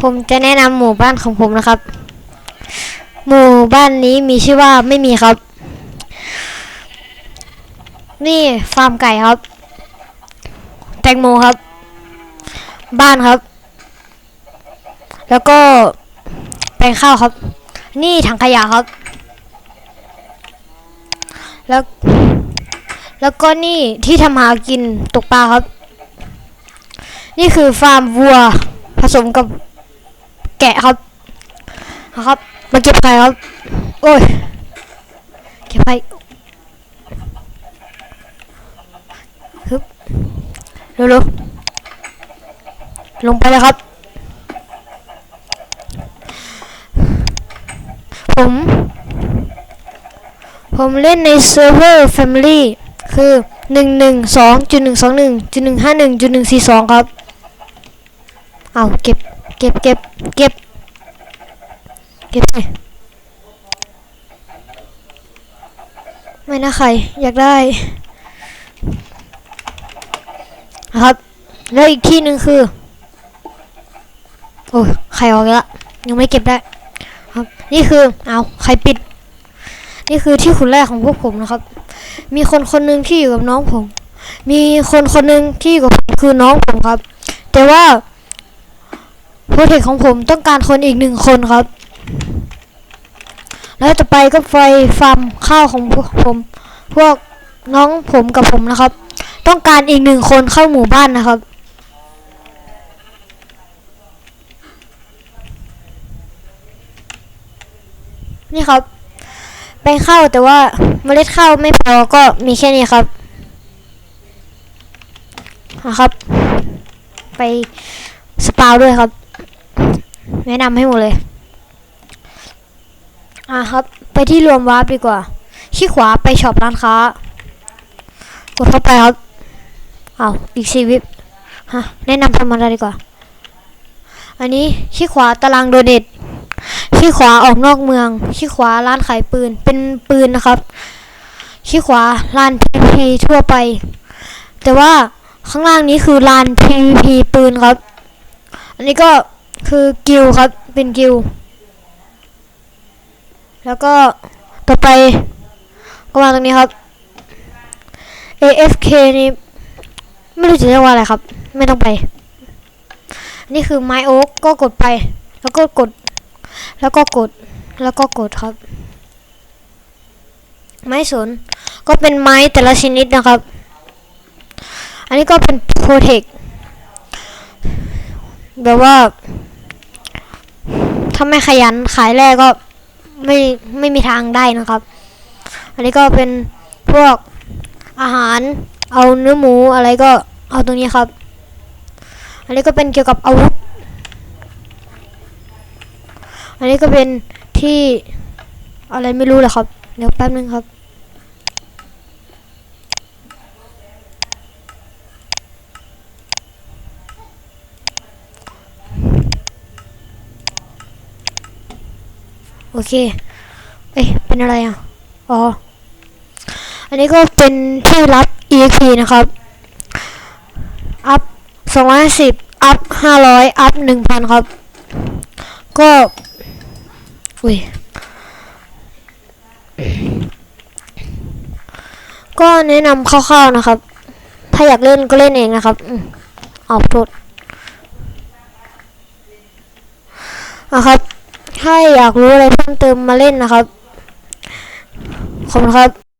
ผมจะแนะนำหมู่บ้านของผมนะครับ หมู่บ้านนี้มีชื่อว่าไม่มีครับ นี่ฟาร์มไก่ครับ แตงโมครับ บ้านครับ แล้วก็แปลงข้าวครับ นี่ถังขยะครับ แล้วแล้วก็นี่ที่ทำหากินตกปลาครับ นี่คือฟาร์มวัวผสมกับ แกะครับครับ มาเก็บไข่ครับ โอ้ย เก็บไข่ฮึบเร็วๆลงไปเลยครับ ผม ผมเล่นในเซิร์ฟเวอร์ Family คือ 112.121.151.142 ครับ เอาเก็บ เก็บเก็บเก็บเก็บไปไม่นะใคร อยากได้ครับ แล้วอีกที่หนึ่งคือ โอ้ยใครออกแล้วยังไม่เก็บได้ ครับ นี่คือเอาใครปิด นี่คือที่ขุนแรกของพวกผมนะครับ มีคนคนหนึ่งที่อยู่กับน้องผม มีคนคนหนึ่งที่อยู่กับผมคือน้องผมครับ แต่ว่า โปรเทคของผมต้องการคนอีกหนึ่งคนครับ แล้วต่อไปก็ไฟฟาร์มข้าวของผม พวกน้องผมกับผมนะครับ ต้องการอีกหนึ่งคนเข้าหมู่บ้านนะครับนี่ครับแปลงข้าวแต่ว่าเมล็ดข้าวไม่พอก็มีแค่นี้ครับนะครับ ไปสปาวด้วยครับ แนะนำให้หมดเลย อะครับ ไปที่รวมวาร์ปดีกว่าขี้ขวาไปช็อปร้านค้ากดเข้าไปครับเอาอีกสี่วิฮะแนะนำทำอะไรดีกว่า อันนี้ขี้ขวาตารางโดเด็ดขี้ขวาออกนอกเมืองขี้ขวาร้านขายปืนเป็นปืนนะครับขี้ขวาลาน PVP ทั่วไป แต่ว่าข้างล่างนี้คือลาน PVP ปืนครับ อันนี้ก็ คือกิลครับ เป็นกิลแล้วก็ต่อไปก็มาตรงนี้ครับ AFK นี่ไม่รู้จะเรียกว่าอะไรครับ ไม่ต้องไปนนี้คือไม้โอ๊กก็กดไป แล้วก็กด แล้วก็กด แล้วก็กดครับ ไม้สนก็เป็นไม้แต่ละชนิดนะครับ อันนี้ก็เป็นโปรเทคแบบว่า ถ้าไม่ขยันขายแรกก็ไม่ไม่มีทางได้นะครับ อันนี้ก็เป็นพวกอาหารเอาเนื้อหมูอะไรก็เอาตรงนี้ครับ อันนี้ก็เป็นเกี่ยวกับอาวุธ อันนี้ก็เป็นที่อะไรไม่รู้เลยครับ เดี๋ยวแป๊บนึงครับ โอเค เอ้ยเป็นอะไรอะ อ๋อ อันนี้ก็เป็นที่รับ EXP นะครับ อัพ250 อัพ 500 อัพ 1,000 ครับ ก็ อุ้ย ก็แนะนำคร่าวๆนะครับ ถ้าอยากเล่นก็เล่นเองนะครับอืมเอาโทษนะครับ ถ้าอยากรู้อะไรเพิ่มเติมมาเล่นนะครับขอบคุณครับ